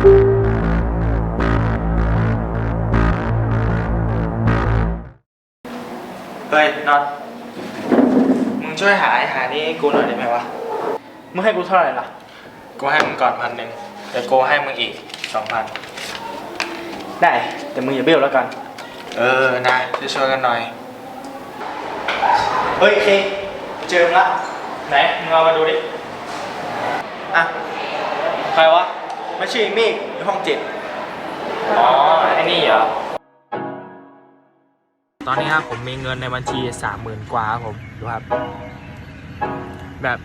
เฮ้ยน็อตมึงช่วยหาไอ้หานี่กูหน่อยได้ไหมวะ มึงให้กูเท่าไหร่ล่ะ กูให้มึงก่อนพันหนึ่งแต่กูให้มึงอีกสองพัน ได้ แต่มึงอย่าเบี้ยวแล้วกัน เออ นะช่วยช่วยกันหน่อย เฮ้ยเคเจอมงละ ไหน มึงเอามาดูดิ อะ ใครวะ ม่ใช่เมฆอยู่ห้องเจ็ดอ๋อไอ้นี่เหรอ ตอนนี้ครับผมมีเงินในบัญชีสามหมื่นกว่าครับผมดูครับ แบบ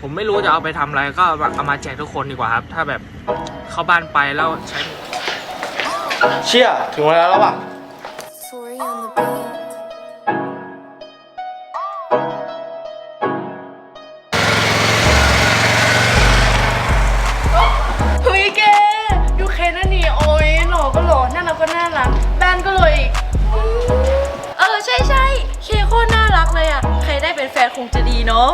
ผมไม่รู้จะเอาไปทำอะไรก็แบบเอามาแจกทุกคนดีกว่าครับ ถ้าแบบเข้าบ้านไปแล้วใช้ เชี่ยถึงเวลาแล้วว่ะ เลยอะ ใครได้เป็นแฟนคงจะดีเนาะ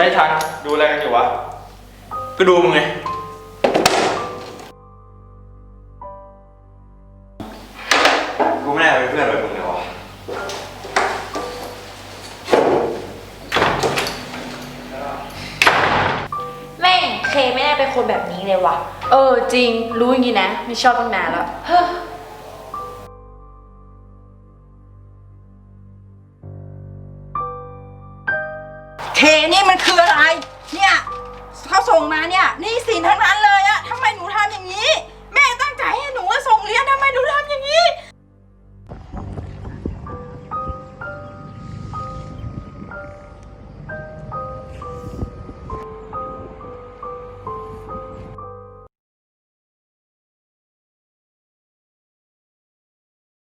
ได้ทันดูอะไรกันอยู่วะ ก็ดูมึงไง กูไม่ได้เป็นเพื่อนแบบมึงเลยวะแม่งเคไม่ได้เป็นคนแบบนี้เลยว่ะ เออจริงรู้อย่างนี้นะ ไม่ชอบตั้งนานแล้วเฮ้อ เคนี่มันคืออะไร เนี่ยเขาส่งมาเนี่ย นี่